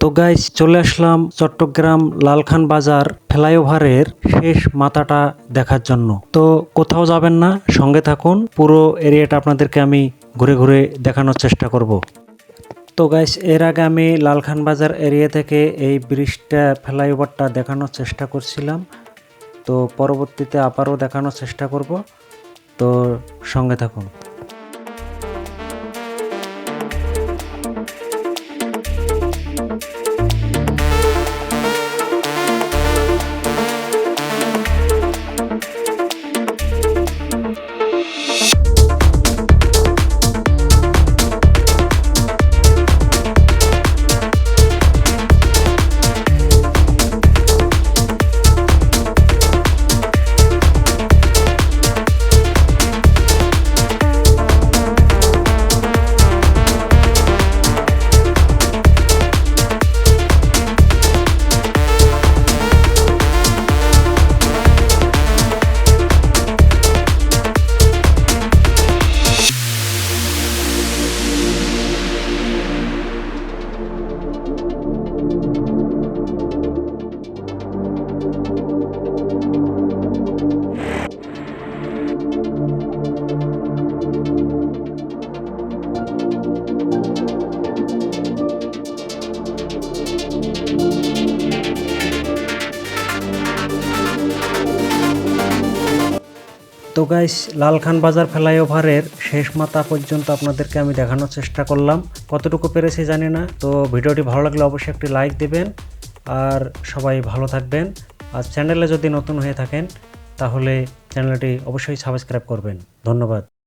তো গাইস চলে আসলাম চট্টগ্রাম লালখান বাজার ফ্লাইওভারের শেষ মাথাটা দেখার জন্য। তো কোথাও যাবেন না, সঙ্গে থাকুন, পুরো এরিয়াটা আপনাদেরকে আমি ঘুরে ঘুরে দেখানোর চেষ্টা করব। তো গাইস এর আগে আমি লালখান বাজার এরিয়া থেকে এই ব্রিজটা, ফ্লাইওভারটা দেখানোর চেষ্টা করছিলাম। তো পরবর্তীতে আবারও দেখানোর চেষ্টা করব। তো সঙ্গে থাকুন। তো গাইস লালখান বাজার ফ্লাইওভারের শেষ মাথা পর্যন্ত আপনাদেরকে আমি দেখানোর চেষ্টা করলাম। কতটুকু পেরেছি জানি না, তো ভিডিওটি ভালো লাগলে অবশ্যই একটি লাইক দেবেন। আর সবাই ভালো থাকবেন। আর চ্যানেলে যদি নতুন হয়ে থাকেন তাহলে চ্যানেলটি অবশ্যই সাবস্ক্রাইব করবেন। ধন্যবাদ।